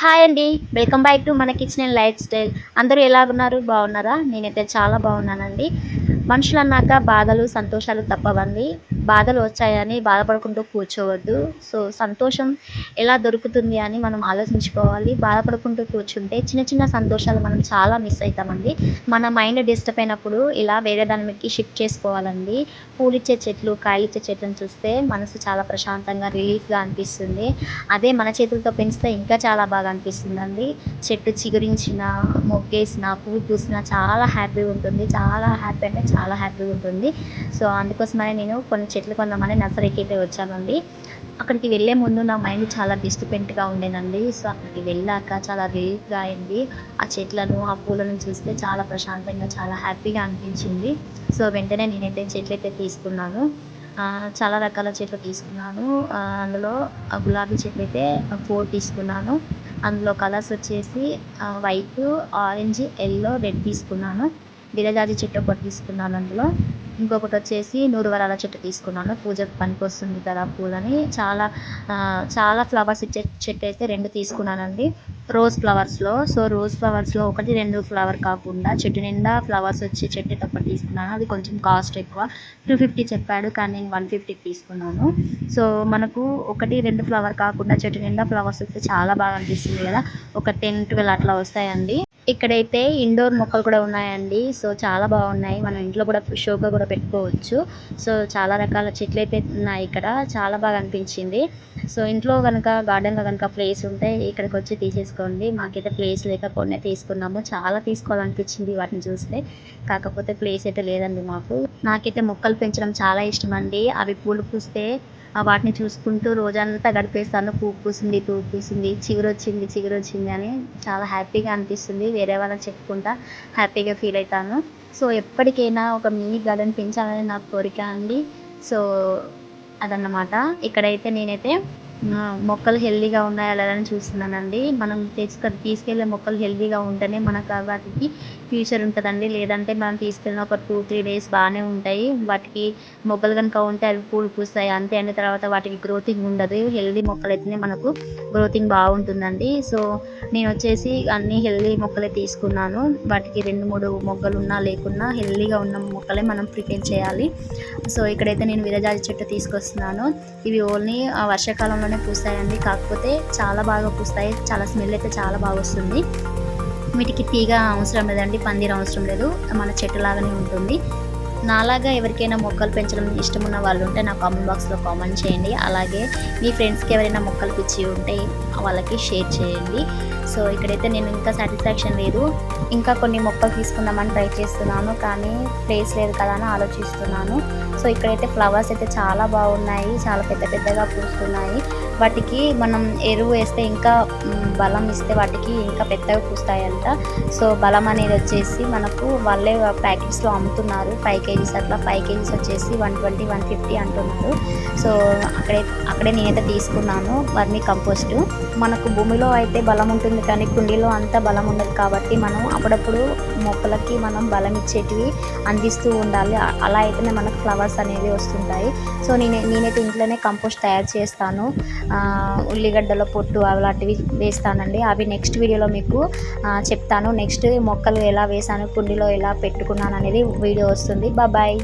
Hi అండి. Welcome back to మన kitchen and lifestyle. అందరూ ఎలా ఉన్నారు బాగున్నారా? నేనైతే చాలా బాగున్నానండి. మనుషులు అన్నాక బాధలు సంతోషాలు తప్పవండి. బాధలు వచ్చాయని బాధపడుకుంటూ కూర్చోవద్దు. సో సంతోషం ఎలా దొరుకుతుంది అని మనం ఆలోచించుకోవాలి. బాధపడుకుంటూ కూర్చుంటే చిన్న చిన్న సంతోషాలు మనం చాలా మిస్ అవుతామండి మన మైండ్ డిస్టర్బ్ అయినప్పుడు ఇలా వేరే దాని మీదకి షిఫ్ట్ చేసుకోవాలండి. పూలిచ్చే చెట్లు కాయలిచ్చే చెట్లను చూస్తే మనసు చాలా ప్రశాంతంగా రిలీఫ్గా అనిపిస్తుంది. అదే మన చేతులతో పెంచితే ఇంకా చాలా బాగా అనిపిస్తుందండి. చెట్టు చిగురించిన మొగ్గేసిన పువ్వు పూసిన చాలా హ్యాపీగా ఉంటుంది. చాలా హ్యాపీ అంటే చాలా హ్యాపీగా ఉంటుంది. సో అందుకోసమనే నేను కొన్ని చెట్లు కొందామని నర్సరీకి అయితే వచ్చానండి. అక్కడికి వెళ్ళే ముందు నా మైండ్ చాలా డిస్టర్బెంట్గా ఉండేనండి సో అక్కడికి వెళ్ళాక చాలా రిలీఫ్గా అయింది. ఆ చెట్లను ఆ పూలను చూస్తే చాలా ప్రశాంతంగా చాలా హ్యాపీగా అనిపించింది. సో వెంటనే నేనైతే చెట్లు అయితే తీసుకున్నాను చాలా రకాల చెట్లు తీసుకున్నాను. అందులో గులాబీ చెట్లు అయితే ఫోర్ తీసుకున్నాను. అందులో కలర్స్ వచ్చేసి వైట్ ఆరెంజ్ ఎల్లో రెడ్ తీసుకున్నాను. విరజాజి చెట్టు ఒకటి తీసుకున్నాను అందులో. ఇంకొకటి వచ్చేసి నూరువరాల చెట్టు తీసుకున్నాను. పూజకు పనికొస్తుంది కదా పూలని. చాలా చాలా ఫ్లవర్స్ ఇచ్చే చెట్టు అయితే రెండు తీసుకున్నానండి. రోజ్ ఫ్లవర్స్లో. సో రోజ్ ఫ్లవర్స్లో ఒకటి రెండు ఫ్లవర్ కాకుండా చెట్టు నిండా ఫ్లవర్స్ వచ్చే చెట్టు అయితే ఒకటి తీసుకున్నాను. అది కొంచెం కాస్ట్ ఎక్కువ. టూ ఫిఫ్టీ చెప్పాడు కానీ నేను వన్ ఫిఫ్టీకి తీసుకున్నాను. సో మనకు ఒకటి రెండు ఫ్లవర్ కాకుండా చెట్టు నిండా ఫ్లవర్స్ వస్తే చాలా బాగా అనిపిస్తుంది కదా. ఒక టెన్ ట్వెల్వ్ అట్లా వస్తాయండి. ఇక్కడైతే ఇండోర్ మొక్కలు కూడా ఉన్నాయండి. సో చాలా బాగున్నాయి. మనం ఇంట్లో కూడా షోగా కూడా పెట్టుకోవచ్చు. సో చాలా రకాల చెట్లు అయితే ఉన్నాయి ఇక్కడ. చాలా బాగా అనిపించింది. సో ఇంట్లో కనుక గార్డెన్లో కనుక ప్లేస్ ఉంటే ఇక్కడికి వచ్చి తీసేసుకోండి. మాకైతే ప్లేస్ లేక కొన్ని తీసుకున్నాము. చాలా తీసుకోవాలనిపించింది వాటిని చూస్తే. కాకపోతే ప్లేస్ అయితే లేదండి మాకు. నాకైతే మొక్కలు పెంచడం చాలా ఇష్టం అండి అవి పూలు పూస్తే వాటిని చూసుకుంటూ రోజంతా గడిపేస్తాను. పువ్వు పూసింది పువ్వు పూసింది చిగురు వచ్చింది చిగురు వచ్చింది అని చాలా హ్యాపీగా అనిపిస్తుంది. వేరే వాళ్ళకి చెప్పుకుంటా హ్యాపీగా ఫీల్ అవుతాను. సో ఎప్పటికైనా ఒక మినీ గార్డెన్ పెంచాలని నా కోరిక అండి. సో అదన్నమాట. ఇక్కడైతే నేనైతే మొక్కలు హెల్దీగా ఉన్నాయా లేదా అని చూస్తున్నానండి. మనం తెచ్చుక తీసుకెళ్ళే మొక్కలు హెల్దీగా ఉంటేనే మనకు వాటికి ఫ్యూచర్ ఉంటుందండి. లేదంటే మనం తీసుకెళ్ళిన ఒక టూ త్రీ డేస్ బాగానే ఉంటాయి. వాటికి మొక్కలు కనుక ఉంటే అవి పూలు పూస్తాయి. అంతే అండి. తర్వాత వాటికి గ్రోతింగ్ ఉండదు. హెల్దీ మొక్కలు అయితేనే మనకు గ్రోతింగ్ బాగుంటుందండి. సో నేను వచ్చేసి అన్ని హెల్దీ మొక్కలే తీసుకున్నాను. వాటికి రెండు మూడు మొగ్గలు ఉన్నా లేకున్నా హెల్దీగా ఉన్న మొక్కలే మనం ప్రిపేర్ చేయాలి. సో ఇక్కడైతే నేను విరజాజి చెట్టు తీసుకొస్తున్నాను. ఇవి ఓన్లీ ఆ బాగానే పూస్తాయండి. కాకపోతే చాలా బాగా పూస్తాయి. చాలా స్మెల్ అయితే చాలా బాగా వస్తుంది. వీటికి తీగ అవసరం లేదండి. పందిర అవసరం లేదు. మన చెట్టు లాగానే ఉంటుంది. నాలాగా ఎవరికైనా మొక్కలు పెంచడం ఇష్టం ఉన్న వాళ్ళు ఉంటే నా కామెంట్ బాక్స్లో కామెంట్ చేయండి. అలాగే మీ ఫ్రెండ్స్కి ఎవరైనా మొక్కలు పిచ్చి ఉంటే వాళ్ళకి షేర్ చేయండి. సో ఇక్కడైతే నేను ఇంకా సాటిస్ఫాక్షన్ లేదు. ఇంకా కొన్ని మొక్కలు తీసుకుందామని ట్రై చేస్తున్నాను. కానీ ప్లేస్ లేదు కదా అని ఆలోచిస్తున్నాను. సో ఇక్కడైతే ఫ్లవర్స్ అయితే చాలా బాగున్నాయి చాలా పెద్ద పెద్దగా పూస్తున్నాయి. వాటికి మనం ఎరువు వేస్తే ఇంకా బలం ఇస్తే వాటికి ఇంకా పెద్దగా పూస్తాయంట. సో బలం అనేది వచ్చేసి మనకు వాళ్ళే ప్యాకెట్స్లో అమ్ముతున్నారు. ఫైవ్ కేజీస్ అట్లా ఫైవ్ కేజీస్ వచ్చేసి వన్ ట్వంటీ వన్ ఫిఫ్టీ అంటున్నారు. సో అక్కడే అక్కడే నేనైతే తీసుకున్నాను వర్మీ కంపోస్ట్. మనకు భూమిలో అయితే బలం ఉంటుంది కానీ కుండీలో అంత బలం ఉండదు కాబట్టి మనం అప్పుడప్పుడు మొక్కలకి మనం బలం ఇచ్చేటివి అందిస్తూ ఉండాలి. అలా అయితేనే మనకు ఫ్లవర్స్ అనేవి వస్తుంటాయి. సో నేను నేనైతే ఇంట్లోనే కంపోస్ట్ తయారు చేస్తాను. ఉల్లిగడ్డల పొట్టు అలాంటివి వేస్తానండి. అవి నెక్స్ట్ వీడియోలో మీకు చెప్తాను. నెక్స్ట్ మొక్కలు ఎలా వేసాను కుండీలో ఎలా పెట్టుకున్నాను అనేది వీడియో వస్తుంది. బాయ్